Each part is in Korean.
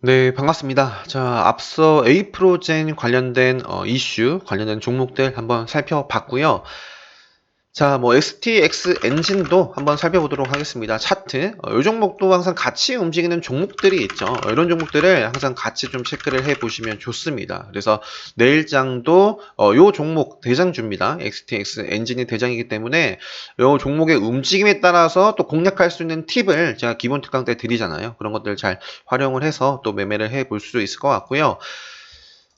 네, 반갑습니다. 자, 앞서 에이프로젠 관련된 어, 이슈, 관련된 종목들 한번 살펴봤고요. 자, 뭐 STX 엔진도 한번 살펴보도록 하겠습니다. 차트. 어, 이 종목도 항상 같이 움직이는 종목들이 있죠. 어, 이런 종목들을 항상 같이 좀 체크를 해 보시면 좋습니다. 그래서 내일장도 어, 요 종목 대장주입니다. STX 엔진이 대장이기 때문에 요 종목의 움직임에 따라서 또 공략할 수 있는 팁을 제가 기본 특강 때 드리잖아요. 그런 것들 잘 활용을 해서 또 매매를 해 볼 수 있을 것 같고요.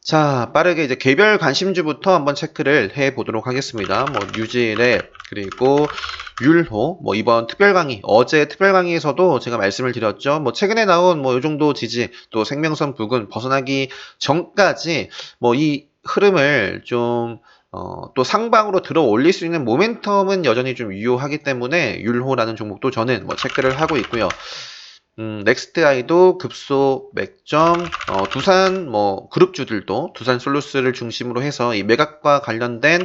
자, 빠르게 이제 개별 관심주부터 한번 체크를 해 보도록 하겠습니다. 뭐, 뉴지랩, 그리고 율호, 뭐, 이번 특별 강의, 어제 특별 강의에서도 제가 말씀을 드렸죠. 뭐, 최근에 나온 뭐, 요 정도 지지, 또 생명선 부근 벗어나기 전까지, 뭐, 이 흐름을 좀, 어, 또 상방으로 들어 올릴 수 있는 모멘텀은 여전히 좀 유효하기 때문에 율호라는 종목도 저는 뭐 체크를 하고 있고요. 음, 넥스트 아이도 급소 맥점, 어, 두산 뭐 그룹주들도 두산 솔루스를 중심으로 해서 이 매각과 관련된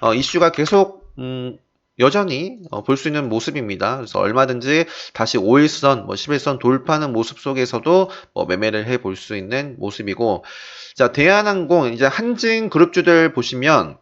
어, 이슈가 계속 음, 여전히 어, 볼 수 있는 모습입니다. 그래서 얼마든지 다시 5일선, 뭐 11선 돌파하는 모습 속에서도 뭐 매매를 해 볼 수 있는 모습이고, 자 대한항공 이제 한진 그룹주들 보시면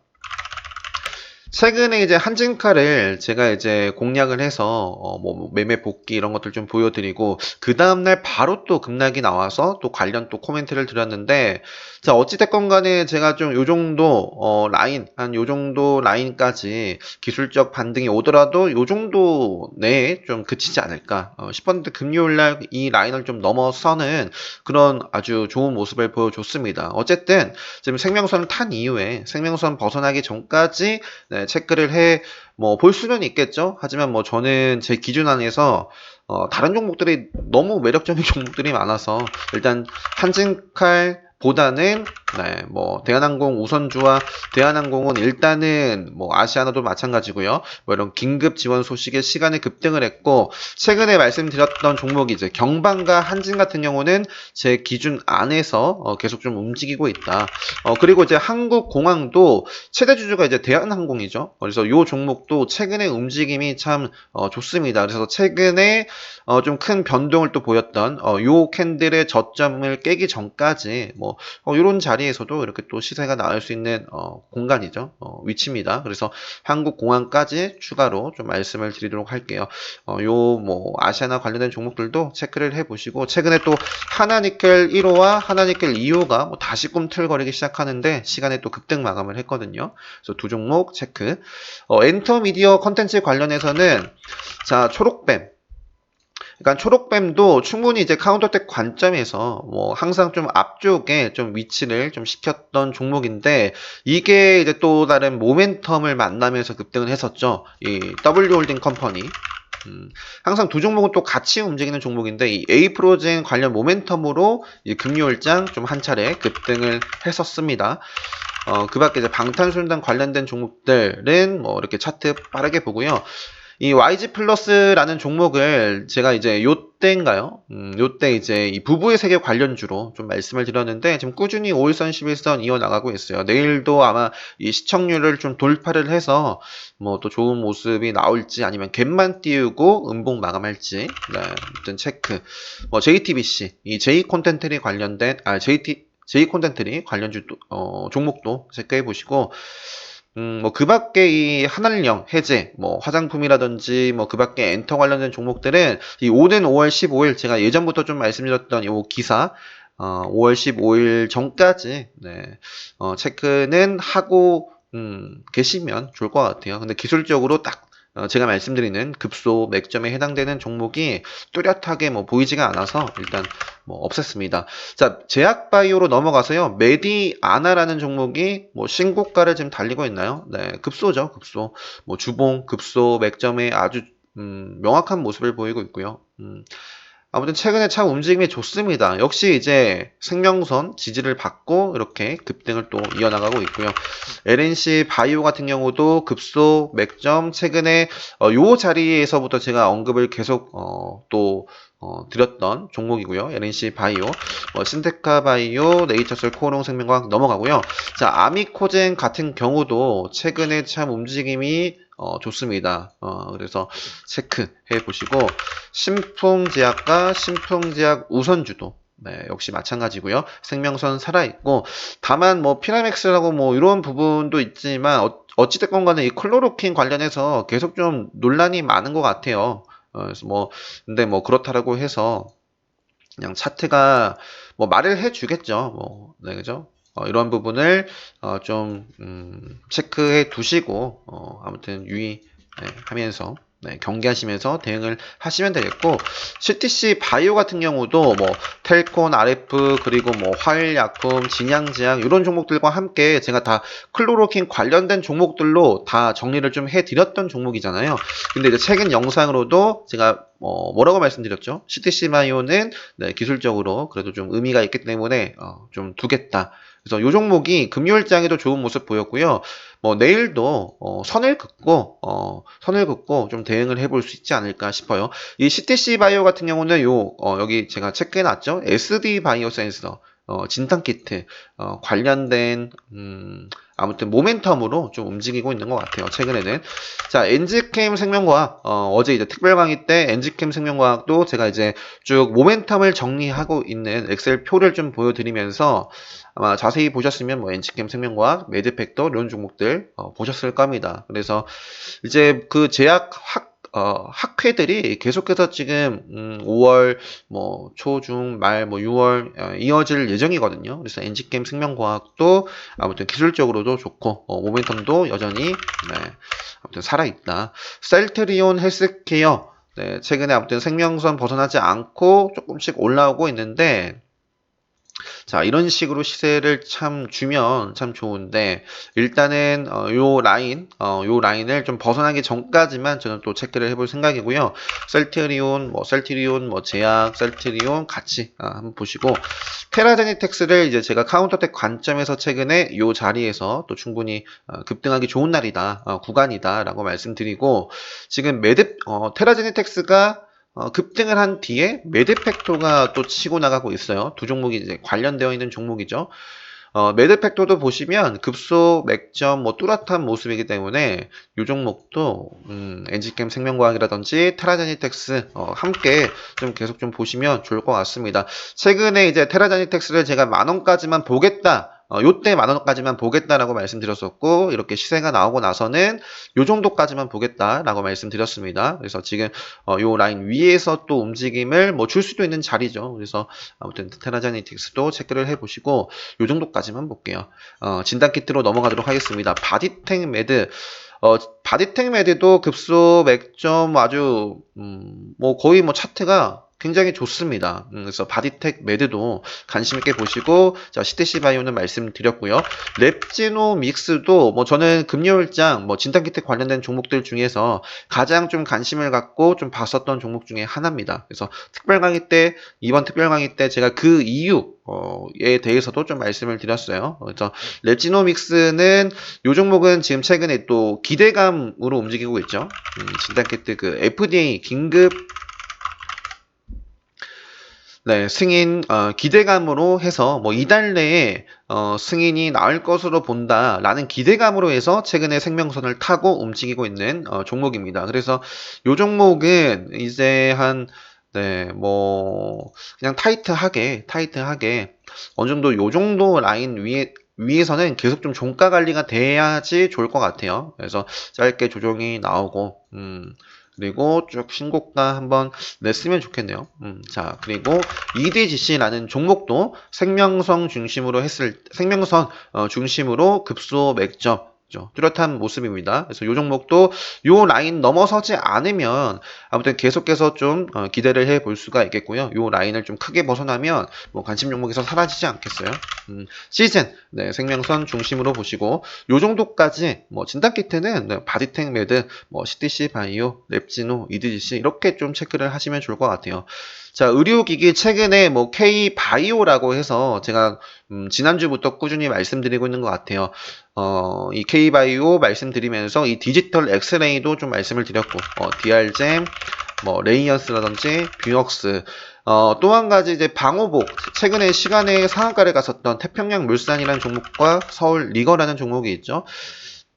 최근에 이제 한진카를 제가 이제 공략을 해서 어 뭐 매매 복귀 이런 것들 좀 보여드리고 그 다음날 바로 또 급락이 나와서 또 관련 또 코멘트를 드렸는데 자 어찌됐건 간에 제가 좀 요 정도 어 라인 한 요 정도 라인까지 기술적 반등이 오더라도 요 정도 내에 좀 그치지 않을까 어 싶었는데 금요일날 이 라인을 좀 넘어서는 그런 아주 좋은 모습을 보여줬습니다. 어쨌든 지금 생명선을 탄 이후에 생명선 벗어나기 전까지 네, 체크를 해 뭐 볼 수는 있겠죠. 하지만 뭐 저는 제 기준 안에서 어, 다른 종목들이 너무 매력적인 종목들이 많아서 일단 한진칼 보다는 네, 뭐 대한항공 우선주와 대한항공은 일단은 뭐 아시아나도 마찬가지고요. 뭐 이런 긴급 지원 소식에 시간에 급등을 했고 최근에 말씀드렸던 종목이 이제 경방과 한진 같은 경우는 제 기준 안에서 어, 계속 좀 움직이고 있다. 어, 그리고 이제 한국공항도 최대 주주가 이제 대한항공이죠. 그래서 이 종목도 최근에 움직임이 참 어, 좋습니다. 그래서 최근에 어, 좀 큰 변동을 또 보였던 어, 요 캔들의 저점을 깨기 전까지 뭐 어, 이런 자리에서도 이렇게 또 시세가 나올 수 있는 어, 공간이죠. 어, 위치입니다. 그래서 한국 공항까지 추가로 좀 말씀을 드리도록 할게요. 어, 요뭐 아시아나 관련된 종목들도 체크를 해보시고 최근에 또 하나니켈 1호와 하나니켈 2호가 뭐 다시 꿈틀거리기 시작하는데 시간에 또 급등 마감을 했거든요. 그래서 두 종목 체크. 어, 엔터미디어 컨텐츠 관련해서는 자 초록뱀 그러니까 초록뱀도 충분히 이제 카운터텍 관점에서 뭐 항상 좀 앞쪽에 좀 위치를 좀 시켰던 종목인데 이게 이제 또 다른 모멘텀을 만나면서 급등을 했었죠. 이 W 홀딩 컴퍼니. 음, 항상 두 종목은 또 같이 움직이는 종목인데 이 A 프로젠 관련 모멘텀으로 이 금요일장 좀 한 차례 급등을 했었습니다. 어, 그 밖에 이제 방탄소년단 관련된 종목들은 뭐 이렇게 차트 빠르게 보고요. 이 YG 플러스라는 종목을 제가 이제 요때인가요? 음, 요때 이제 이 부부의 세계 관련주로 좀 말씀을 드렸는데 지금 꾸준히 5일선, 11선 이어나가고 있어요. 내일도 아마 이 시청률을 좀 돌파를 해서 뭐 또 좋은 모습이 나올지 아니면 갭만 띄우고 음봉 마감할지 네, 아무튼 체크. 뭐 JTBC, 이 J 콘텐츠에 관련된 아 JT J 콘텐츠리 관련주 어, 종목도 체크해 보시고 음, 뭐, 그 밖에 이 한알령, 해제, 뭐, 화장품이라든지, 뭐, 그 밖에 엔터 관련된 종목들은 이 오는 5월 15일, 제가 예전부터 좀 말씀드렸던 요 기사, 어, 5월 15일 전까지, 네, 어, 체크는 하고, 음, 계시면 좋을 것 같아요. 근데 기술적으로 딱 어, 제가 말씀드리는 급소 맥점에 해당되는 종목이 뚜렷하게 뭐 보이지가 않아서 일단 뭐 없앴습니다. 자, 제약바이오로 넘어가서요. 메디아나라는 종목이 뭐 신고가를 지금 달리고 있나요? 네, 급소죠, 급소. 뭐 주봉, 급소, 맥점에 아주 음, 명확한 모습을 보이고 있고요. 음, 아무튼 최근에 참 움직임이 좋습니다. 역시 이제 생명선 지지를 받고 이렇게 급등을 또 이어나가고 있고요. LNC 바이오 같은 경우도 급소 맥점 최근에 어, 요 자리에서부터 제가 언급을 계속 어, 또 어, 드렸던 종목이고요. LNC 바이오, 어, 신테카 바이오, 네이처셀 코오롱 생명과학 넘어가고요. 자, 아미코젠 같은 경우도 최근에 참 움직임이 어, 좋습니다. 어, 그래서 체크해 보시고 신풍제약과 신풍제약 우선주도 네, 역시 마찬가지고요. 생명선 살아있고, 다만 뭐 피라맥스라고 뭐 이런 부분도 있지만, 어, 어찌됐건 간에 이 클로로킨 관련해서 계속 좀 논란이 많은 것 같아요. 어, 그래서 뭐, 근데 뭐 그렇다라고 해서, 그냥 차트가 뭐 말을 해주겠죠. 뭐, 네, 그죠? 어, 이런 부분을 어, 좀 음, 체크해 두시고 어, 아무튼 유의하면서 네, 경계하시면서 대응을 하시면 되겠고 CTC 바이오 같은 경우도 뭐 텔콘, RF 그리고 뭐 화일약품, 진양제약 이런 종목들과 함께 제가 다 클로로킨 관련된 종목들로 다 정리를 좀 해드렸던 종목이잖아요. 근데 이제 최근 영상으로도 제가 어, 뭐라고 말씀드렸죠? CTC 바이오는 네, 기술적으로 그래도 좀 의미가 있기 때문에 어, 좀 두겠다. 그래서 이 종목이 금요일장에도 좋은 모습 보였고요. 뭐 내일도 어, 선을 긋고 어, 선을 긋고 좀 대응을 해볼 수 있지 않을까 싶어요. 이 CTC 바이오 같은 경우는 요 어, 여기 제가 체크해놨죠. SD 바이오 센서 어, 진단 키트 어, 관련된 음, 아무튼 모멘텀으로 좀 움직이고 있는 것 같아요. 최근에는 자 엔지캠 생명과학 어, 제 이제 특별 강의 때 엔지캠 생명과학도 제가 이제 쭉 모멘텀을 정리하고 있는 엑셀 표를 좀 보여드리면서 아마 자세히 보셨으면 뭐 엔지캠 생명과학, 매드팩터 이런 종목들 어, 보셨을 겁니다. 그래서 이제 그 제약 확 어, 학회들이 계속해서 지금 음, 5월 뭐 초중 말 뭐 6월 어, 이어질 예정이거든요. 그래서 엔지 게임 생명과학도 아무튼 기술적으로도 좋고 어, 모멘텀도 여전히 네, 아무튼 살아 있다. 셀트리온 헬스케어 네, 최근에 아무튼 생명선 벗어나지 않고 조금씩 올라오고 있는데 자, 이런 식으로 시세를 참 주면 참 좋은데, 일단은, 어, 요 라인, 어, 요 라인을 좀 벗어나기 전까지만 저는 또 체크를 해볼 생각이고요. 셀트리온, 뭐, 셀트리온, 뭐, 제약, 셀트리온 같이, 아, 한번 보시고, 테라제니텍스를 이제 제가 카운터텍 관점에서 최근에 요 자리에서 또 충분히 어, 급등하기 좋은 날이다, 어, 구간이다, 라고 말씀드리고, 지금 매듭, 어, 테라제니텍스가 어, 급등을 한 뒤에 매드팩토가 또 치고 나가고 있어요. 두 종목이 이제 관련되어 있는 종목이죠. 어, 매드팩토도 보시면 급소, 맥점, 뭐 뚜렷한 모습이기 때문에 이 종목도 음, 엔지캠 생명과학이라든지 테라제니텍스 어, 함께 좀 계속 좀 보시면 좋을 것 같습니다. 최근에 이제 테라제니텍스를 제가 만 원까지만 보겠다. 어, 요때 만 원까지만 보겠다라고 말씀드렸었고 이렇게 시세가 나오고 나서는 요 정도까지만 보겠다라고 말씀드렸습니다. 그래서 지금 어, 요 라인 위에서 또 움직임을 뭐 줄 수도 있는 자리죠. 그래서 아무튼 테라자니틱스도 체크를 해보시고 요 정도까지만 볼게요. 어, 진단 키트로 넘어가도록 하겠습니다. 바디텍 매드 어, 바디텍 매드도 급소 맥점 아주 음, 뭐 거의 뭐 차트가 굉장히 좋습니다. 음, 그래서 바디텍 매드도 관심 있게 보시고 자 CTC 바이오는 말씀드렸고요. 랩지노 믹스도 뭐 저는 금요일장 뭐 진단키트 관련된 종목들 중에서 가장 좀 관심을 갖고 좀 봤었던 종목 중에 하나입니다. 그래서 특별 강의 때 이번 특별 강의 때 제가 그 이유 에 대해서도 좀 말씀을 드렸어요. 그래서 랩지노믹스는 이 종목은 지금 최근에 또 기대감으로 움직이고 있죠. 음, 진단키트 그 FDA 긴급 네, 승인 어, 기대감으로 해서 뭐 이달 내에 어, 승인이 나올 것으로 본다라는 기대감으로 해서 최근에 생명선을 타고 움직이고 있는 어, 종목입니다. 그래서 이 종목은 이제 한 네, 뭐 그냥 타이트하게 타이트하게 어느 정도 요 정도 라인 위에 위에서는 계속 좀 종가 관리가 돼야지 좋을 것 같아요. 그래서 짧게 조정이 나오고 음. 그리고 쭉 신고가 한번 냈으면 좋겠네요. 음, 자, 그리고 EDGC라는 종목도 생명성 중심으로 했을, 생명선 어, 중심으로 급소 맥점, 있죠. 뚜렷한 모습입니다. 그래서 이 종목도 이 라인 넘어서지 않으면 아무튼 계속해서 좀 어, 기대를 해 볼 수가 있겠고요. 이 라인을 좀 크게 벗어나면 뭐 관심 종목에서 사라지지 않겠어요. 음, 시즌 네, 생명선 중심으로 보시고 이 정도까지 뭐 진단 키트는 네, 바디텍 매드, 뭐 CTC 바이오, 랩지노, EDGC 이렇게 좀 체크를 하시면 좋을 것 같아요. 자, 의료기기 최근에 뭐 K바이오라고 해서 제가 음, 지난주부터 꾸준히 말씀드리고 있는 것 같아요. 어, 이 K바이오 말씀드리면서 이 디지털 엑스레이도 좀 말씀을 드렸고, 어, DR잼, 뭐, 레이언스라든지 뷰역스, 어, 또 한 가지 이제 방호복, 최근에 시간에 상한가를 갔었던 태평양 물산이라는 종목과 서울 리거라는 종목이 있죠.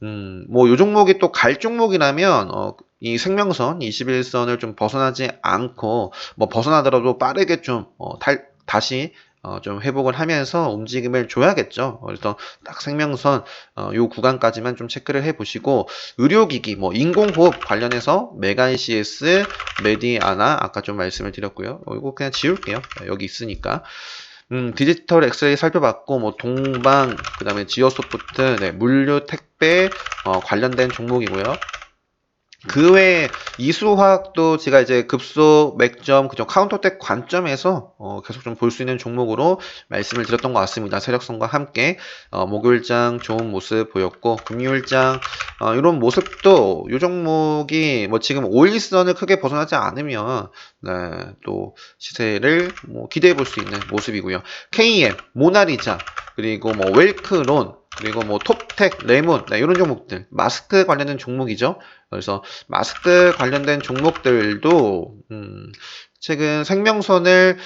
음, 뭐, 요 종목이 또 갈 종목이라면, 어, 이 생명선 21선을 좀 벗어나지 않고 뭐 벗어나더라도 빠르게 좀 어, 탈, 다시 어, 좀 회복을 하면서 움직임을 줘야겠죠. 그래서 딱 생명선 어, 요 구간까지만 좀 체크를 해보시고 의료기기 뭐 인공호흡 관련해서 메간CS, 메디아나 아까 좀 말씀을 드렸고요. 어, 이거 그냥 지울게요. 여기 있으니까. 음, 디지털 엑스레이 살펴봤고, 뭐, 동방, 그 다음에 지오소프트, 네, 물류, 택배, 어, 관련된 종목이고요. 그 외에 이수화학도 제가 이제 급소, 맥점, 그죠 카운터텍 관점에서 어, 계속 좀 볼 수 있는 종목으로 말씀을 드렸던 것 같습니다. 세력성과 함께 어, 목요일장 좋은 모습 보였고 금요일장 어, 이런 모습도 이 종목이 뭐 지금 5일선을 크게 벗어나지 않으면 네, 또 시세를 뭐 기대해 볼 수 있는 모습이고요. KM, 모나리자 그리고 뭐 웰크론 그리고 뭐 톱텍, 레몬 네, 이런 종목들 마스크 관련된 종목이죠. 그래서 마스크 관련된 종목들도 음, 최근 생명선을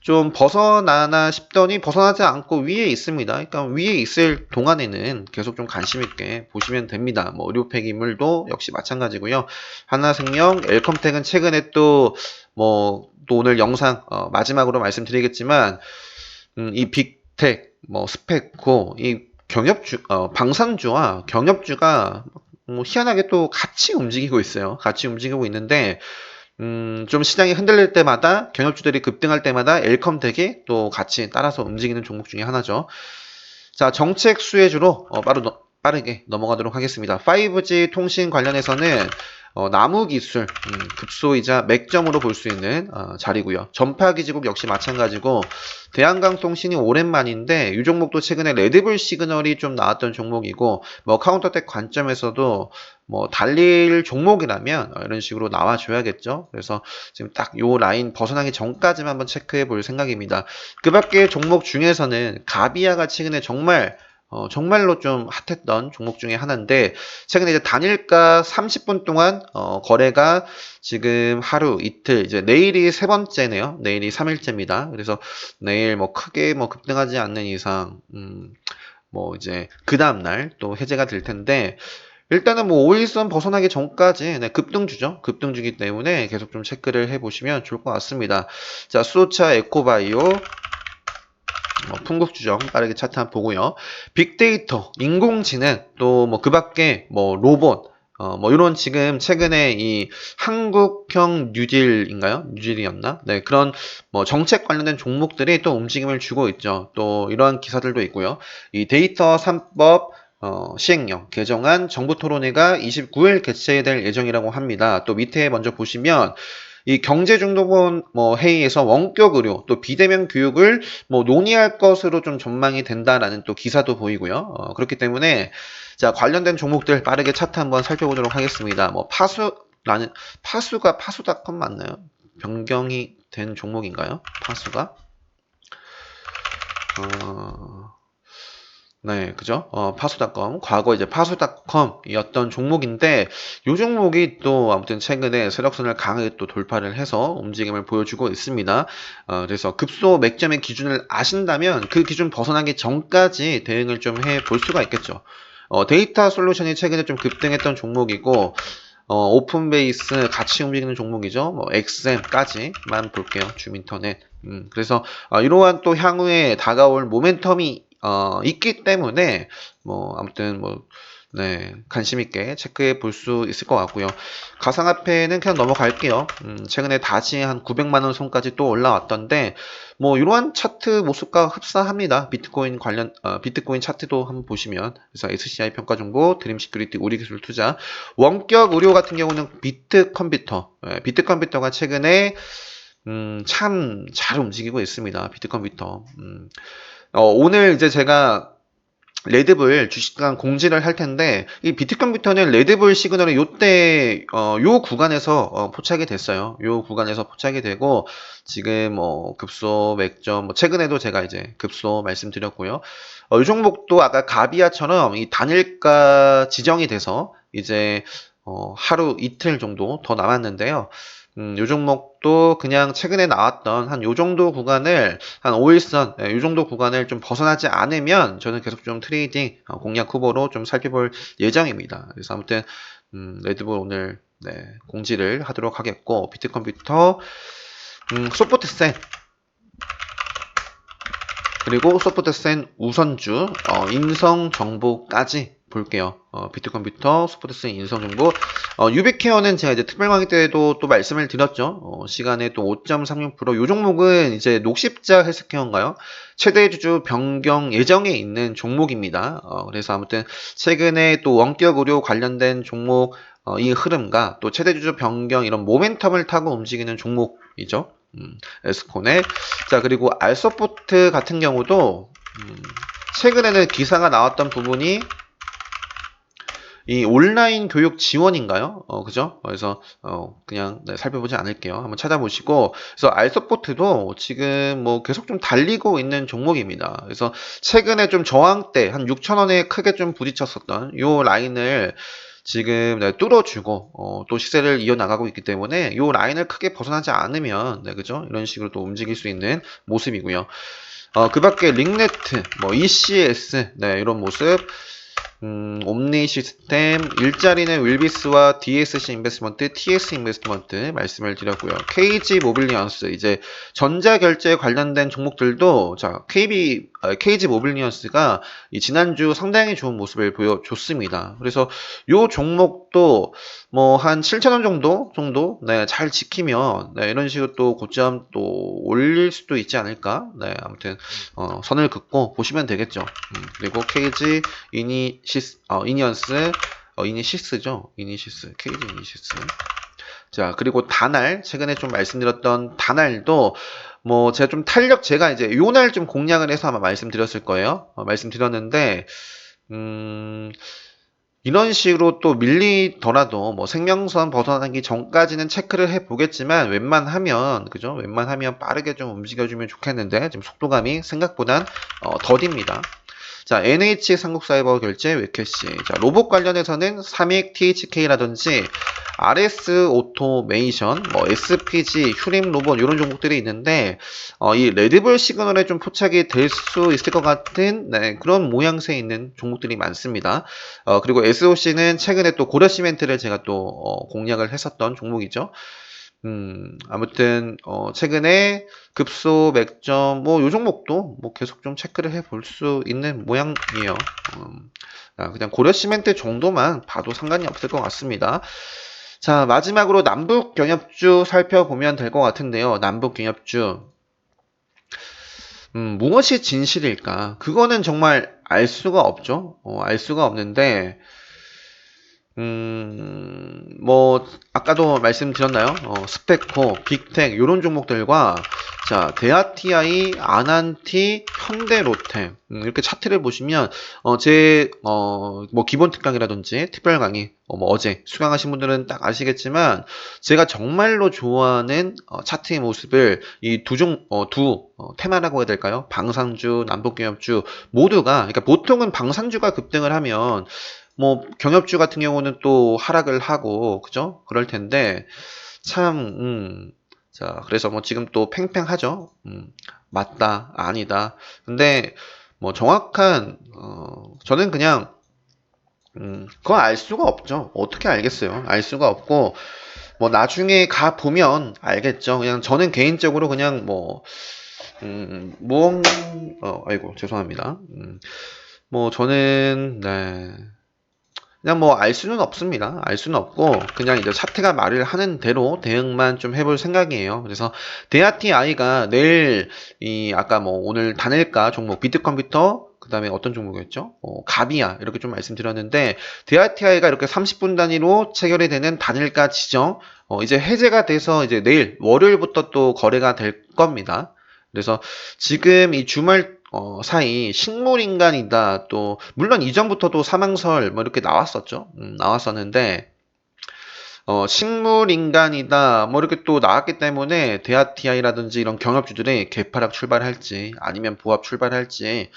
좀 벗어나나 싶더니 벗어나지 않고 위에 있습니다. 그러니까 위에 있을 동안에는 계속 좀 관심 있게 보시면 됩니다. 뭐 의료 폐기물도 역시 마찬가지고요. 하나생명, 엘컴텍은 최근에 또 뭐또 오늘 영상 어, 마지막으로 말씀드리겠지만 음, 이 빅텍, 뭐 스펙코, 이 경협주, 어, 방산주와 경협주가 뭐 희한하게 또 같이 움직이고 있어요. 같이 움직이고 있는데 음, 좀 시장이 흔들릴 때마다 경협주들이 급등할 때마다 엘컴텍이 또 같이 따라서 움직이는 종목 중에 하나죠. 자, 정책 수혜주로 어, 빠르, 빠르게 넘어가도록 하겠습니다. 5G 통신 관련해서는 어, 나무 기술 음, 급소이자 맥점으로 볼 수 있는 어, 자리고요. 전파기 지국 역시 마찬가지고 대한강통신이 오랜만인데 이 종목도 최근에 레드불 시그널이 좀 나왔던 종목이고 뭐 카운터텍 관점에서도 뭐 달릴 종목이라면 어, 이런 식으로 나와줘야겠죠. 그래서 지금 딱 요 라인 벗어나기 전까지만 한번 체크해 볼 생각입니다. 그 밖에 종목 중에서는 가비아가 최근에 정말 어, 정말로 좀 핫했던 종목 중에 하나인데, 최근에 이제 단일가 30분 동안, 어, 거래가 지금 하루, 이틀, 이제 내일이 세 번째네요. 내일이 3일째입니다. 그래서 내일 뭐 크게 뭐 급등하지 않는 이상, 음, 뭐 이제 그 다음 날 또 해제가 될 텐데, 일단은 뭐 5일선 벗어나기 전까지 네, 급등주죠. 급등주기 때문에 계속 좀 체크를 해보시면 좋을 것 같습니다. 자, 수호차 에코바이오, 뭐 풍국주점 빠르게 차트 한번 보고요. 빅데이터, 인공지능, 또 뭐 그 밖에 뭐 로봇, 어, 뭐, 이런 지금 최근에 이 한국형 뉴딜인가요? 뉴딜이었나? 네, 그런 뭐 정책 관련된 종목들이 또 움직임을 주고 있죠. 또 이러한 기사들도 있고요. 이 데이터 3법, 어, 시행령 개정안 정부 토론회가 29일 개최될 예정이라고 합니다. 또 밑에 먼저 보시면 이 경제 중도본 뭐 회의에서 원격 의료 또 비대면 교육을 뭐 논의할 것으로 좀 전망이 된다라는 또 기사도 보이고요. 어, 그렇기 때문에 자 관련된 종목들 빠르게 차트 한번 살펴보도록 하겠습니다. 뭐 파수라는 파수가 파수닷컴 맞나요? 변경이 된 종목인가요? 파수가? 어... 네, 그죠? 어, 파수닷컴. 과거 이제 파수닷컴이었던 종목인데, 이 종목이 또 아무튼 최근에 세력선을 강하게 또 돌파를 해서 움직임을 보여주고 있습니다. 어, 그래서 급소 맥점의 기준을 아신다면 그 기준 벗어나기 전까지 대응을 좀 해 볼 수가 있겠죠. 어, 데이터 솔루션이 최근에 좀 급등했던 종목이고, 어, 오픈 베이스 같이 움직이는 종목이죠. 뭐, XM까지만 볼게요. 줌인터넷. 음, 그래서, 어, 이러한 또 향후에 다가올 모멘텀이 어, 있기 때문에 뭐 아무튼 뭐 네, 관심 있게 체크해 볼 수 있을 것 같고요. 가상화폐는 그냥 넘어갈게요. 음, 최근에 다시 한 900만 원 선까지 또 올라왔던데 뭐 이러한 차트 모습과 흡사합니다. 비트코인 관련 어, 비트코인 차트도 한번 보시면 그래서 SCI 평가 정보, 드림 시큐리티, 우리 기술 투자, 원격 의료 같은 경우는 비트 컴퓨터, 예, 비트 컴퓨터가 최근에 음, 참 잘 움직이고 있습니다. 비트 컴퓨터. 음, 어, 오늘 이제 제가 레드불 주식간 공지를 할 텐데 이 비트컴퓨터는 레드불 시그널이 요때 어, 요 구간에서 어, 포착이 됐어요. 요 구간에서 포착이 되고 지금 뭐 급소 맥점 뭐 최근에도 제가 이제 급소 말씀드렸고요. 어, 이 종목도 아까 가비아처럼 이 단일가 지정이 돼서 이제 어, 하루 이틀 정도 더 남았는데요. 음, 요 종목도 그냥 최근에 나왔던 한 요 정도 구간을 한 5일선 예, 요 정도 구간을 좀 벗어나지 않으면 저는 계속 좀 트레이딩 어, 공략 후보로 좀 살펴볼 예정입니다. 그래서 아무튼 음, 레드불 오늘 네, 공지를 하도록 하겠고 비트컴퓨터 음, 소프트셋 그리고 소프트센 우선주, 어, 인성 정보까지 볼게요. 어, 비트컴퓨터, 소프트센 인성 정보. 어, 유비케어는 제가 이제 특별 강의 때도 또 말씀을 드렸죠. 어, 시간에 또 5.36%. 이 종목은 이제 녹십자 헬스케어인가요? 최대 주주 변경 예정에 있는 종목입니다. 어, 그래서 아무튼 최근에 또 원격 의료 관련된 종목 어, 이 흐름과 또 최대 주주 변경 이런 모멘텀을 타고 움직이는 종목이죠. 음, 에스코네. 자, 그리고 알소포트 같은 경우도 음, 최근에는 기사가 나왔던 부분이 이 온라인 교육 지원인가요? 어, 그죠? 그래서, 어, 그냥 네, 살펴보지 않을게요. 한번 찾아보시고. 그래서 알서포트도 지금 뭐 계속 좀 달리고 있는 종목입니다. 그래서 최근에 좀 저항대 한 6,000원에 크게 좀 부딪혔었던 요 라인을 지금 네, 뚫어주고 어, 또 시세를 이어나가고 있기 때문에 요 라인을 크게 벗어나지 않으면 네, 그죠? 이런 식으로 또 움직일 수 있는 모습이고요. 어, 그 밖에 링네트, 뭐 ECS, 네, 이런 모습. 음, 옴니 시스템, 일자리는 윌비스와 DSC 인베스트먼트, TS 인베스트먼트 말씀을 드렸고요. KG 모빌리언스, 이제 전자 결제 관련된 종목들도, 자, KB, 아, KG 모빌리언스가 이 지난주 상당히 좋은 모습을 보여줬습니다. 그래서 요 종목도 뭐 한 7,000원 정도, 정도, 네, 잘 지키면, 네, 이런 식으로 또 고점 또 올릴 수도 있지 않을까? 네, 아무튼, 어, 선을 긋고 보시면 되겠죠. 음, 그리고 KG, 이니, 시스, 어, 이니언스, 어, 이니시스죠. 이니시스, KG 이니시스. 자, 그리고 다날, 최근에 좀 말씀드렸던 다날도, 뭐, 제가 좀 탄력, 제가 이제 요 날 좀 공략을 해서 아마 말씀드렸을 거예요. 어, 말씀드렸는데, 음, 이런 식으로 또 밀리더라도 뭐 생명선 벗어나기 전까지는 체크를 해 보겠지만 웬만하면 그죠? 웬만하면 빠르게 좀 움직여주면 좋겠는데 지금 속도감이 생각보단 어, 더딥니다. 자, NH 삼국사이버 결제 웹캐시. 자, 로봇 관련해서는 3익 THK라든지 RS 오토메이션, 뭐 SPG, 휴림 로봇 이런 종목들이 있는데 어, 이 레드불 시그널에 좀 포착이 될 수 있을 것 같은 네, 그런 모양새에 있는 종목들이 많습니다. 어, 그리고 SOC는 최근에 또 고려시멘트를 제가 또 어, 공략을 했었던 종목이죠. 음, 아무튼, 어, 최근에 급소, 맥점, 뭐, 요 종목도 뭐 계속 좀 체크를 해 볼 수 있는 모양이에요. 음, 아, 그냥 고려 시멘트 정도만 봐도 상관이 없을 것 같습니다. 자, 마지막으로 남북 경협주 살펴보면 될 것 같은데요. 남북 경협주. 음, 무엇이 진실일까? 그거는 정말 알 수가 없죠. 어, 알 수가 없는데, 음, 뭐, 아까도 말씀드렸나요? 어, 스페코, 빅텍, 이런 종목들과, 자, 데아티아이, 아난티, 현대로템, 음, 이렇게 차트를 보시면, 어, 제, 어, 뭐, 기본 특강이라든지, 특별 강의, 어, 뭐, 어제 수강하신 분들은 딱 아시겠지만, 제가 정말로 좋아하는, 어, 차트의 모습을 이 두 종, 어, 두, 어, 테마라고 해야 될까요? 방산주, 남북경협주, 모두가, 그러니까 보통은 방산주가 급등을 하면, 뭐 경협주 같은 경우는 또 하락을 하고 그죠? 그럴 텐데 참 음, 자 그래서 뭐 지금 또 팽팽하죠. 음, 맞다 아니다. 근데 뭐 정확한 어, 저는 그냥 음, 그거 알 수가 없죠. 어떻게 알겠어요? 알 수가 없고 뭐 나중에 가 보면 알겠죠. 그냥 저는 개인적으로 그냥 뭐 음, 무언 어 아이고 죄송합니다. 음, 뭐 저는 네. 그냥 뭐 알 수는 없습니다. 알 수는 없고 그냥 이제 차트가 말을 하는 대로 대응만 좀 해볼 생각이에요. 그래서 데아티아이가 내일 이 아까 뭐 오늘 단일가 종목 비트컴퓨터 그 다음에 어떤 종목이었죠? 어, 가비아 이렇게 좀 말씀드렸는데 데아티아이가 이렇게 30분 단위로 체결이 되는 단일가 지정 어, 이제 해제가 돼서 이제 내일 월요일부터 또 거래가 될 겁니다. 그래서 지금 이 주말 어, 사이 식물 인간이다 또 물론 이전부터도 사망설 뭐 이렇게 나왔었죠. 음, 나왔었는데 어, 식물 인간이다 뭐 이렇게 또 나왔기 때문에 대아티아이라든지 이런 경협주들이 개파락 출발할지 아니면 보합 출발할지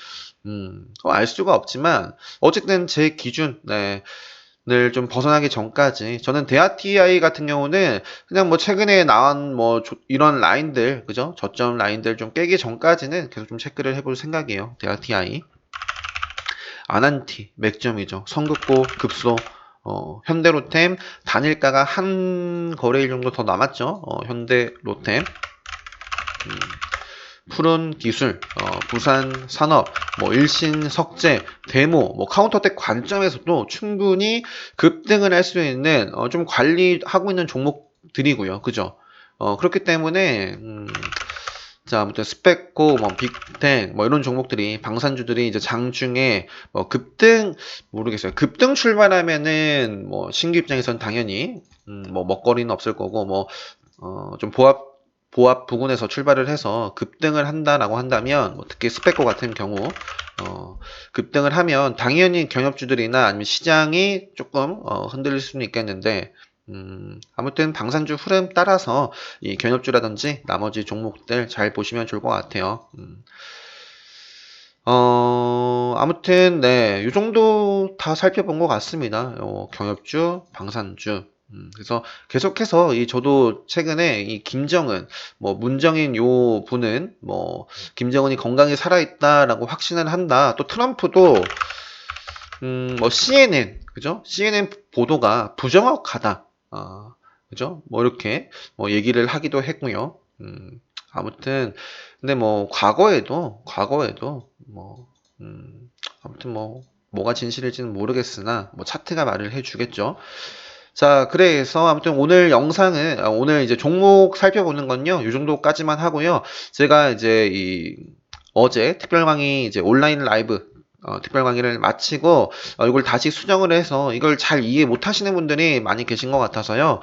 음, 알 수가 없지만 어쨌든 제 기준 네. 늘좀 벗어나기 전까지. 저는 대아TI 같은 경우는 그냥 뭐 최근에 나온 뭐 이런 라인들 그죠? 저점 라인들 좀 깨기 전까지는 계속 좀 체크를 해볼 생각이에요. 대아TI 아난티 맥점이죠. 성급고 급소 어, 현대로템 단일가가 한 거래일 정도 더 남았죠. 어, 현대로템. 음. 푸른 기술, 어, 부산 산업, 뭐 일신 석재, 데모, 뭐 카운터텍 관점에서도 충분히 급등을 할 수 있는 어, 좀 관리하고 있는 종목들이고요. 그죠? 어, 그렇기 때문에 음, 자, 아무튼 스펙고, 뭐 빅텐, 뭐 이런 종목들이 방산주들이 이제 장중에 뭐 급등 모르겠어요. 급등 출발하면은 뭐 신규 입장에선 당연히 음, 뭐 먹거리는 없을 거고 뭐 어, 좀 보합 보합 부근에서 출발을 해서 급등을 한다라고 한다면 뭐 특히 스펙고 같은 경우 어, 급등을 하면 당연히 경협주들이나 아니면 시장이 조금 어, 흔들릴 수는 있겠는데 음, 아무튼 방산주 흐름 따라서 이 견협주라든지 나머지 종목들 잘 보시면 좋을 것 같아요. 음. 어, 아무튼, 네, 이 정도 다 살펴본 것 같습니다. 어, 경협주, 방산주. 음, 그래서 계속해서 이 저도 최근에 이 김정은, 뭐 문정인 요 분은 뭐 김정은이 건강히 살아있다라고 확신을 한다. 또 트럼프도 음, 뭐 CNN, 그죠? CNN 보도가 부정확하다. 아, 그죠? 뭐 이렇게 뭐 얘기를 하기도 했고요. 음, 아무튼 근데 뭐 과거에도 과거에도 뭐 음, 아무튼 뭐 뭐가 진실일지는 모르겠으나 뭐 차트가 말을 해주겠죠. 자, 그래서 아무튼 오늘 영상은 아, 오늘 이제 종목 살펴보는 건요. 이 정도까지만 하고요. 제가 이제 이 어제 특별 강의 이제 온라인 라이브 어, 특별 강의를 마치고 어, 이걸 다시 수정을 해서 이걸 잘 이해 못 하시는 분들이 많이 계신 것 같아서요.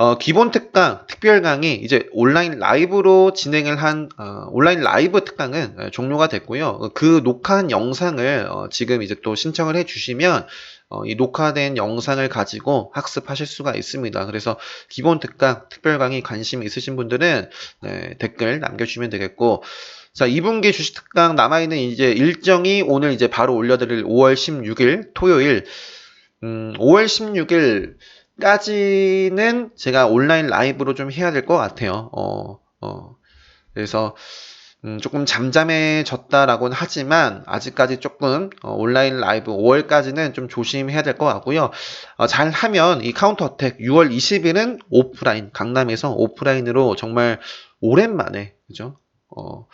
어, 기본 특강, 특별 강의, 이제 온라인 라이브로 진행을 한, 어, 온라인 라이브 특강은 어, 종료가 됐고요. 그 녹화한 영상을 어, 지금 이제 또 신청을 해 주시면 어, 이 녹화된 영상을 가지고 학습하실 수가 있습니다. 그래서 기본 특강, 특별 강의 관심 있으신 분들은 네, 댓글 남겨주시면 되겠고, 자, 2분기 주식 특강 남아있는 이제 일정이 오늘 이제 바로 올려드릴 5월 16일 토요일, 음, 5월 16일 까지는 제가 온라인 라이브로 좀 해야 될 것 같아요. 어, 어. 그래서, 음, 조금 잠잠해졌다라고는 하지만 아직까지 조금 어, 온라인 라이브 5월까지는 좀 조심해야 될 것 같고요. 어, 잘 하면 이 카운터 어택 6월 20일은 오프라인 강남에서 오프라인으로 정말 오랜만에 그죠? 어,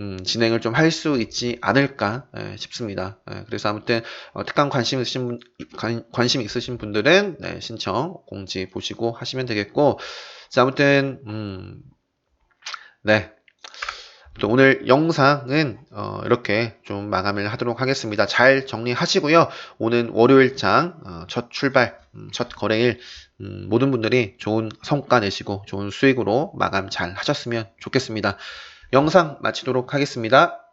음, 진행을 좀 할 수 있지 않을까 예, 싶습니다. 예, 그래서 아무튼 어, 특강 관심 있으신 분, 관, 관심 있으신 분들은 네, 신청 공지 보시고 하시면 되겠고, 자 아무튼 음, 네. 또 오늘 영상은 어, 이렇게 좀 마감을 하도록 하겠습니다. 잘 정리하시고요. 오늘 월요일장 어, 첫 출발, 음, 첫 거래일 음, 모든 분들이 좋은 성과 내시고 좋은 수익으로 마감 잘 하셨으면 좋겠습니다. 영상 마치도록 하겠습니다.